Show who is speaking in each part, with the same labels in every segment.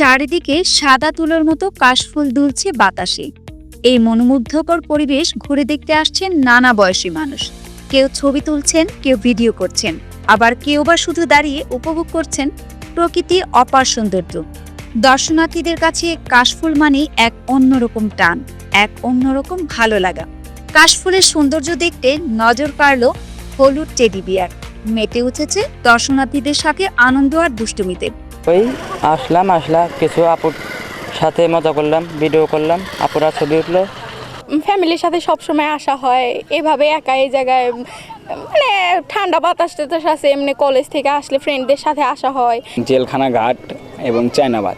Speaker 1: চারিদিকে সাদা তুলোর মতো কাশফুল দুলছে বাতাসে। এই মনোমুগ্ধকর পরিবেশ ঘুরে দেখতে আসছেন নানা বয়সী মানুষ। কেউ ছবি তুলছেন, কেউ ভিডিও করছেন। আবার কেউ বা শুধু দাঁড়িয়ে উপভোগ করছেন প্রকৃতি অপার সৌন্দর্য। দর্শনার্থীদের কাছে কাশফুল মানেই এক অন্যরকম টান, এক অন্যরকম ভালো লাগা। কাশফুলের সৌন্দর্য দেখতে নজর কাড়ল হলুদ টেডি বিয়ার। মেতে উঠেছে দর্শনার্থীদের সাথে আনন্দ আর দুষ্টুমিতে।
Speaker 2: ওই আসলাম আসলাম কিছু আপুর সাথে মজা করলাম ভিডিও করলাম আপুরা ছবি উঠল।
Speaker 3: ফ্যামিলির সাথে সব সময় আসা হয় এভাবে একা এই জায়গায় মানে ঠান্ডা বাতাস টাতাস আছে এমনি কলেজ থেকে আসলে ফ্রেন্ডদের সাথে আসা হয়।
Speaker 4: জেলখানা ঘাট এবং চায়নাবাদ।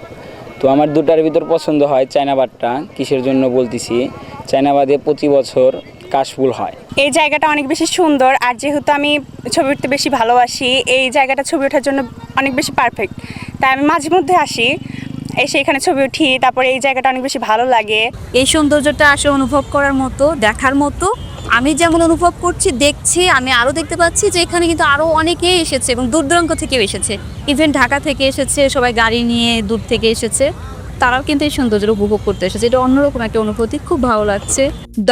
Speaker 4: তো আমার দুটার ভিতর পছন্দ হয় চায়নাবাদটা কিসের জন্য বলতেছি? চায়নাবাদে প্রতি বছর কাশফুল হয়।
Speaker 5: এই জায়গাটা অনেক বেশি সুন্দর আর যেহেতু আমি ছবি উঠতে বেশি ভালোবাসি এই জায়গাটা ছবি ওঠার জন্য অনেক বেশি পারফেক্ট তাই আমি মাঝে মধ্যে আসি এসে এখানে ছবি উঠি তারপরে এই জায়গাটা অনেক বেশি ভালো লাগে।
Speaker 1: এই সৌন্দর্যটা আসলে অনুভব করার মতো দেখার মতো। আমি যেমন অনুভব করছি দেখছি আমি আরও দেখতে পাচ্ছি যে এখানে কিন্তু আরও অনেকেই এসেছে এবং দূর দূরান্ত থেকেও এসেছে। ইভেন ঢাকা থেকে এসেছে সবাই গাড়ি নিয়ে দূর থেকে এসেছে। তারাও কিন্তু এই সৌন্দর্য উপভোগ করতে এসেছে। এটা অন্যরকম একটা অনুভূতি, খুব ভালো লাগছে।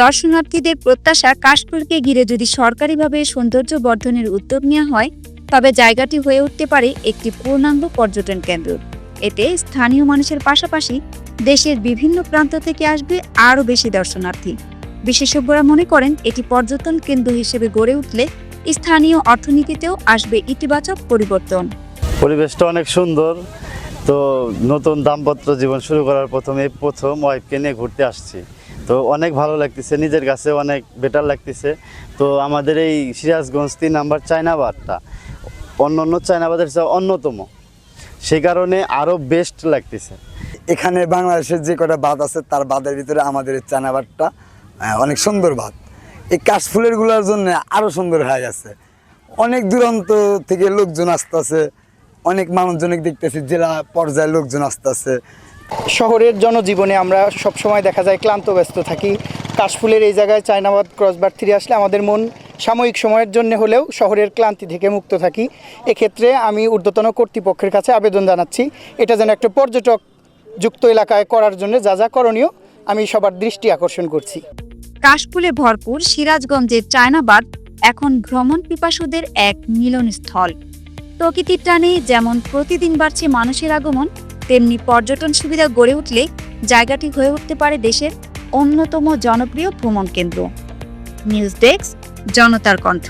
Speaker 1: দর্শনার্থীদের প্রত্যাশা, কাশফুলকে ঘিরে যদি সরকারিভাবে সৌন্দর্য বর্ধনের উদ্যোগ নেওয়া হয়, তবে জায়গাটি হয়ে উঠতে পারে একটি পূর্ণাঙ্গ পর্যটন কেন্দ্র। এতে স্থানীয় মানুষের পাশাপাশি দেশের বিভিন্ন প্রান্ত থেকে আসবে আরও বেশি দর্শনার্থী। বিশেষজ্ঞরা মনে করেন, এটি পর্যটন কেন্দ্র হিসেবে গড়ে উঠলে স্থানীয় অর্থনীতিতেও আসবে ইতিবাচক পরিবর্তন।
Speaker 6: পরিবেশটা অনেক সুন্দর। তো নতুন দাম্পত্য জীবন শুরু করার প্রথমে প্রথম ওয়াইফকে নিয়ে ঘুরতে আসছি। তো অনেক ভালো লাগতেছে, নিজের কাছে অনেক বেটার লাগতেছে। তো আমাদের এই সিরাজগঞ্জ তিন নাম্বার চায়নাবাদটা অন্য অন্য চায়নাবাদের চেয়ে অন্যতম। সেই কারণে আরও বেস্ট লাগতেছে।
Speaker 7: এখানে বাংলাদেশের যে কটা বাঁধ আছে, তার বাঁধের ভিতরে আমাদের এই চায়নাবাদটা অনেক সুন্দর বাদ এই কাশফুলেরগুলার জন্য আরও সুন্দর হয়ে গেছে। অনেক দূরান্ত থেকে লোকজন আসতেছে অনেক মানুষজনক দেখতেছি জেলা পর্যায়ে লোকজন আসতেছে।
Speaker 8: শহরের জনজীবনে আমরা সব সময় দেখা যায় ক্লান্ত ব্যস্ত থাকি। কাশফুলের এই জায়গায় চায়নাবাদ ক্রসবার থ্রি আসলে আমাদের মন সাময়িক সময়ের জন্য হলেও শহরের ক্লান্তি থেকে মুক্ত থাকি। এক্ষেত্রে আমি ঊর্ধ্বতন কর্তৃপক্ষের কাছে আবেদন জানাচ্ছি এটা যেন একটা পর্যটক যুক্ত এলাকায় করার জন্য যা যা করণীয় আমি সবার দৃষ্টি আকর্ষণ করছি।
Speaker 1: কাশফুলে ভরপুর সিরাজগঞ্জের চায়নাবাদ এখন ভ্রমণ পিপাসুদের এক মিলনস্থল। প্রকৃতির টানে যেমন প্রতিদিন বাড়ছে মানুষের আগমন, তেমনি পর্যটন সুবিধা গড়ে উঠলে জায়গাটি হয়ে উঠতে পারে দেশের অন্যতম জনপ্রিয় ভ্রমণ কেন্দ্র। নিউজ ডেস্ক, জনতার কণ্ঠ।